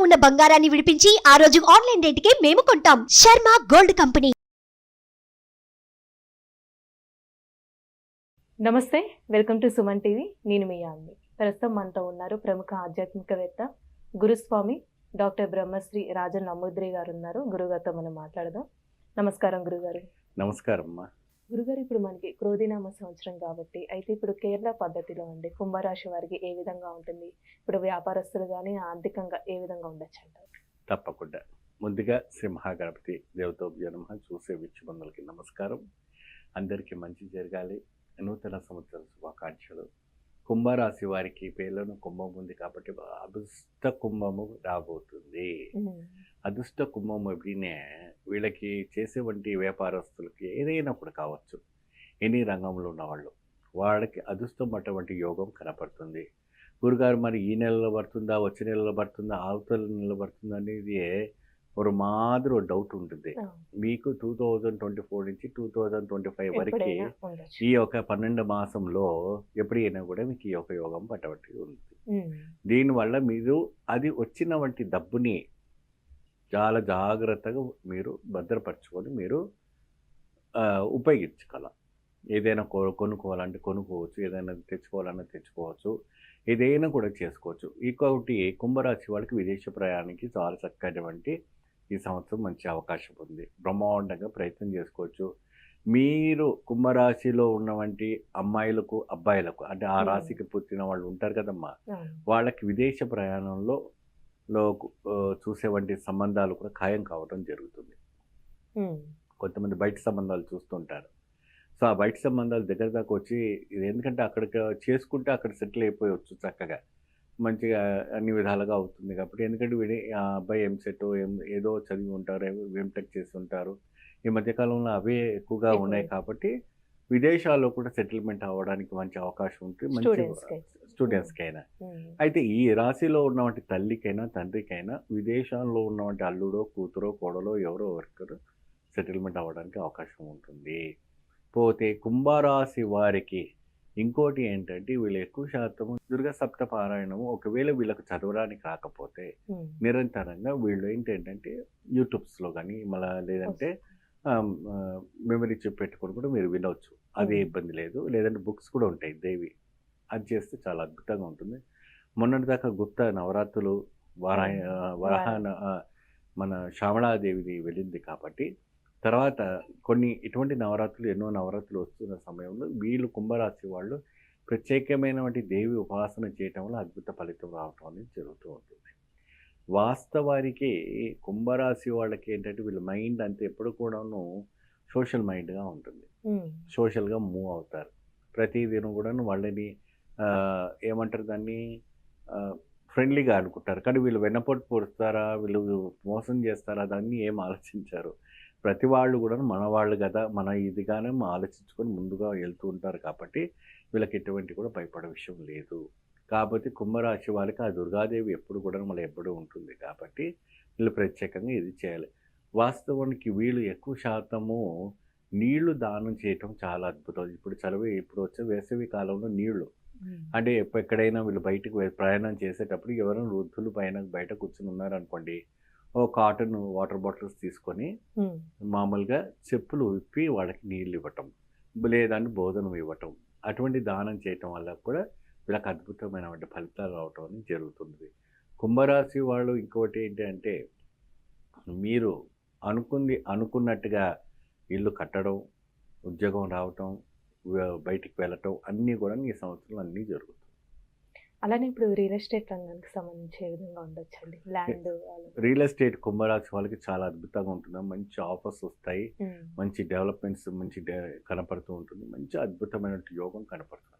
ఉన్న బంగారాన్ని విడిపించి ఆ రోజు ఆన్లైన్ రేటుకే మేము కొంటాం. Sharma gold company. నమస్తే వెల్కమ్ టు సుమన్ టీవీ. నేను మీ యామ్ని. ప్రస్తుతం మనతో ఉన్నారు ప్రముఖ ఆధ్యాత్మికవేత్త గురుస్వామి డాక్టర్ బ్రహ్మశ్రీ రాజన్ నమోద్రి గారు ఉన్నారు. గురుగారితో మనం మాట్లాడదాం. నమస్కారం గురుగారు. నమస్కారం అమ్మా గురుగారు ఇప్పుడు మనకి క్రోధినామ సంవత్సరం కాబట్టి అయితే ఇప్పుడు కేరళ పద్ధతిలో అండి కుంభరాశి వారికి ఏ విధంగా ఉంటుంది? ఇప్పుడు వ్యాపారస్తులు కానీ ఆర్థికంగా ఏ విధంగా ఉండొచ్చు అంటారు? తప్పకుండా. ముందుగా శ్రీ మహాగణపతి దేవతో జనమ చూసే విచ్చుబందులకి నమస్కారం. అందరికీ మంచి జరగాలి. నూతన సంవత్సర శుభాకాంక్షలు. కుంభరాశి వారికి పేర్లను కుంభం ఉంది కాబట్టి అదృష్ట కుంభము రాబోతుంది. అదృష్ట కుంభం అప్పుడే వీళ్ళకి చేసే వంటి వ్యాపారస్తులకి ఏదైనప్పుడు కావచ్చు. ఎనీ రంగంలో ఉన్నవాళ్ళు? వాళ్ళకి అదృష్టం అటువంటి యోగం కనపడుతుంది. గురుగారు మరి ఈ నెలలో పడుతుందా? వచ్చే నెలలో పడుతుందా? అవతల నెలలో పడుతుందా అనేది ఒక మాదిరి డౌట్ ఉంటుంది. మీకు టూ థౌజండ్ ట్వంటీ ఫోర్ నుంచి టూ థౌజండ్ ట్వంటీ ఫైవ్ వరకు ఈ యొక్క పన్నెండు మాసంలో ఎప్పుడైనా కూడా మీకు ఈ యొక్క యోగం పట్టబట్టి ఉంది. దీనివల్ల మీరు అది వచ్చిన వంటి డబ్బుని చాలా జాగ్రత్తగా మీరు భద్రపరచుకొని మీరు ఉపయోగించగల ఏదైనా కొ కొనుక్కోవాలంటే కొనుక్కోవచ్చు ఏదైనా తెచ్చుకోవాలన్నా తెచ్చుకోవచ్చు ఏదైనా కూడా చేసుకోవచ్చు ఇంకొకటి కుంభరాశి వాళ్ళకి విదేశ ప్రయాణానికి చాలా చక్కటువంటి ఈ సంవత్సరం మంచి అవకాశం ఉంది బ్రహ్మాండంగా ప్రయత్నం చేసుకోవచ్చు మీరు కుంభరాశిలో ఉన్నవంటి అమ్మాయిలకు అబ్బాయిలకు అంటే ఆ. రాశికి పుట్టిన వాళ్ళు ఉంటారు కదమ్మా. వాళ్ళకి విదేశ ప్రయాణంలో లో ఆ, చూసే వంటి సంబంధాలు కూడా ఖాయం కావడం జరుగుతుంది. కొంతమంది బయట సంబంధాలు చూస్తుంటారు సో ఆ బయట సంబంధాలు దగ్గర దాకా వచ్చి ఇది ఎందుకంటే అక్కడికి చేసుకుంటే అక్కడ సెటిల్ అయిపోయవచ్చు చక్కగా మంచిగా అన్ని విధాలుగా అవుతుంది కాబట్టి ఎందుకంటే వీడి ఆ అబ్బాయి ఎంసెట్ ఎం ఏదో చదివి ఉంటారు ఎంటెక్ చేసి ఉంటారు ఈ మధ్యకాలంలో అవే ఎక్కువగా ఎక్కువ. ఉన్నాయి కాబట్టి విదేశాల్లో కూడా సెటిల్మెంట్ అవ్వడానికి మంచి అవకాశం ఉంటుంది. మంచి స్టూడెంట్స్కి అయినా ఉమ్. అయితే ఈ రాశిలో ఉన్నటువంటి తల్లికైనా తండ్రికైనా విదేశాల్లో ఉన్నటువంటి అల్లుడో కూతురో కోడలో ఎవరో ఒకరు సెటిల్మెంట్ అవ్వడానికి అవకాశం ఉంటుంది పోతే కుంభరాశి వారికి ఇంకోటి ఏంటంటే వీళ్ళు ఎక్కువ శాతం దుర్గా సప్త పారాయణము ఒకవేళ వీళ్ళకు చదవడానికి రాకపోతే. నిరంతరంగా వీళ్ళు ఏంటంటే యూట్యూబ్స్లో కానీ మళ్ళీ లేదంటే మెమరీ చిప్ పెట్టుకొని కూడా మీరు వినవచ్చు అదే. ఇబ్బంది లేదు లేదంటే బుక్స్ కూడా ఉంటాయి దేవి అది చేస్తే చాలా అద్భుతంగా ఉంటుంది. మొన్నటిదాకా గుప్త నవరాత్రులు వరాహ ఆ, మన శ్యామళాదేవిది వెళ్ళింది కాబట్టి తర్వాత కొన్ని ఇటువంటి నవరాత్రులు ఎన్నో నవరాత్రులు వస్తున్న సమయంలో వీళ్ళు కుంభరాశి వాళ్ళు ప్రత్యేకమైనటువంటి దేవి ఉపాసన చేయటం వల్ల అద్భుత ఫలితం రావటం అనేది జరుగుతూ ఉంటుంది. వాస్తవానికి కుంభరాశి వాళ్ళకి ఏంటంటే వీళ్ళ మైండ్ అంతే ఎప్పుడు కూడాను సోషల్ మైండ్గా ఉంటుంది. సోషల్గా మూవ్ అవుతారు. ప్రతిదినం కూడాను వాళ్ళని ఏమంటారు దాన్ని? ఫ్రెండ్లీగా అనుకుంటారు. కానీ వీళ్ళు వెన్నపోటు పొడుస్తారా వీళ్ళు మోసం చేస్తారా? దాన్ని ఏం ఆలోచించారు? ప్రతి వాళ్ళు కూడా మన వాళ్ళు కదా మన ఇదిగానే ఆలోచించుకొని ముందుగా వెళ్తూ ఉంటారు కాబట్టి వీళ్ళకి ఎటువంటి కూడా భయపడే విషయం లేదు. కాబట్టి కుంభరాశి వాళ్ళకి ఆ దుర్గాదేవి ఎప్పుడు కూడా మళ్ళీ ఎప్పుడు ఉంటుంది కాబట్టి వీళ్ళు ప్రత్యేకంగా ఇది చేయాలి. వాస్తవానికి వీళ్ళు ఎక్కువ శాతము నీళ్ళు దానం చేయటం చాలా అద్భుతం. ఇప్పుడు చలివి ఇప్పుడు వచ్చే వేసవి కాలంలో నీళ్ళు అంటే ఎక్కడైనా వీళ్ళు బయటకు ప్రయాణం చేసేటప్పుడు ఎవరైనా వృద్ధులు పైన బయట కూర్చుని ఉన్నారనుకోండి ఓ కాటన్ వాటర్ బాటిల్స్ తీసుకొని. మామూలుగా చెప్పులు విప్పి వాళ్ళకి నీళ్ళు ఇవ్వటం లేదంటే భోజనం ఇవ్వటం అటువంటి దానం చేయటం వల్ల కూడా వీళ్ళకి అద్భుతమైనటువంటి ఫలితాలు రావటం అనేది జరుగుతుంది కుంభరాశి వాళ్ళు ఇంకోటి ఏంటి అంటే మీరు అనుకుంది అనుకున్నట్టుగా ఇల్లు కట్టడం ఉద్యోగం రావటం బయటికి వెళ్ళటం అన్నీ కూడా ఈ సంవత్సరం అన్నీ జరుగుతాయి. అలానే ఇప్పుడు రియల్ ఎస్టేట్ రంగానికి సంబంధించి ఏ విధంగా ఉండొచ్చండి ల్యాండ్ రియల్ ఎస్టేట్ కుంభరాశి వాళ్ళకి చాలా అద్భుతంగా ఉంటుంది. మంచి ఆఫర్స్ వస్తాయి. మంచి డెవలప్మెంట్స్ మంచి కనపడుతూ ఉంటుంది. మంచి అద్భుతమైన యోగం కనపడుతుంది.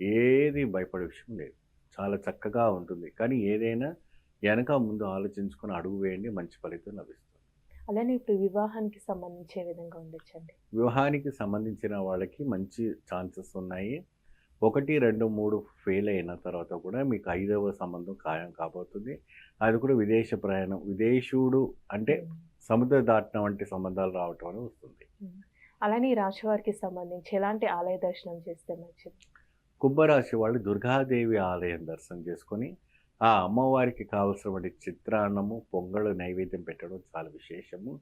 ఏది భయపడే విషయం లేదు. చాలా చక్కగా ఉంటుంది. కానీ ఏదైనా వెనక ముందు ఆలోచించుకొని అడుగు వేయండి. మంచి ఫలితం లభిస్తుంది. అలానే ఇప్పుడు వివాహానికి సంబంధించి విధంగా ఉండొచ్చండి. వివాహానికి సంబంధించిన వాళ్ళకి మంచి ఛాన్సెస్ ఉన్నాయి. ఒకటి రెండు మూడు ఫెయిల్ అయిన తర్వాత కూడా మీకు ఐదవ సంబంధం ఖాయం కాబోతుంది. అది కూడా విదేశ ప్రయాణం విదేశీయుడు అంటే సముద్ర దాటిన వంటి సంబంధాలు రావటం అని వస్తుంది. అలానే ఈ రాశి వారికి సంబంధించి ఎలాంటి ఆలయ దర్శనం చేస్తే మంచిది? కుంభరాశి వాళ్ళు దుర్గాదేవి ఆలయం దర్శనం చేసుకొని ఆ అమ్మవారికి కావలసినటువంటి చిత్రాన్నము పొంగళ్ళు నైవేద్యం పెట్టడం చాలా విశేషము.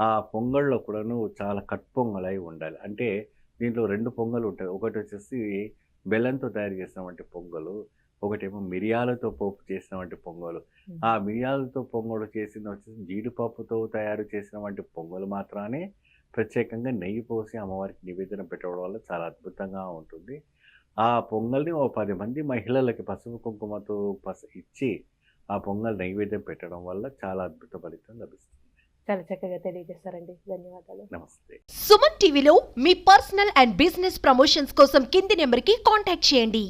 ఆ పొంగల్లో కూడాను చాలా కట్ పొంగలై ఉండాలి. అంటే దీంట్లో రెండు పొంగలు ఉంటాయి. ఒకటి వచ్చేసి బెల్లంతో తయారు చేసినటువంటి పొంగలు ఒకటేమో మిరియాలతో పోపు చేసినటువంటి పొంగలు. ఆ మిరియాలతో పొంగలు చేసిన వచ్చేసి జీడిపప్పుతో తయారు చేసినటువంటి పొంగలు మాత్రమే ప్రత్యేకంగా నెయ్యి పోసి అమ్మవారికి నివేదన పెట్టడం వల్ల చాలా అద్భుతంగా ఉంటుంది. ఆ పొంగల్ని ఓ పది మంది మహిళలకి పసుపు కుంకుమతో పస ఇచ్చి ఆ పొంగల్ నైవేద్యం పెట్టడం వల్ల చాలా అద్భుత ఫలితం లభిస్తుంది. చాలా చక్కగా తెలియజేస్తారండి ధన్యవాదాలు. నమస్తే. సుమన్ టీవీలో మీ పర్సనల్ అండ్ బిజినెస్ ప్రమోషన్స్ కోసం కింది నెంబర్కి కాంటాక్ట్ చేయండి.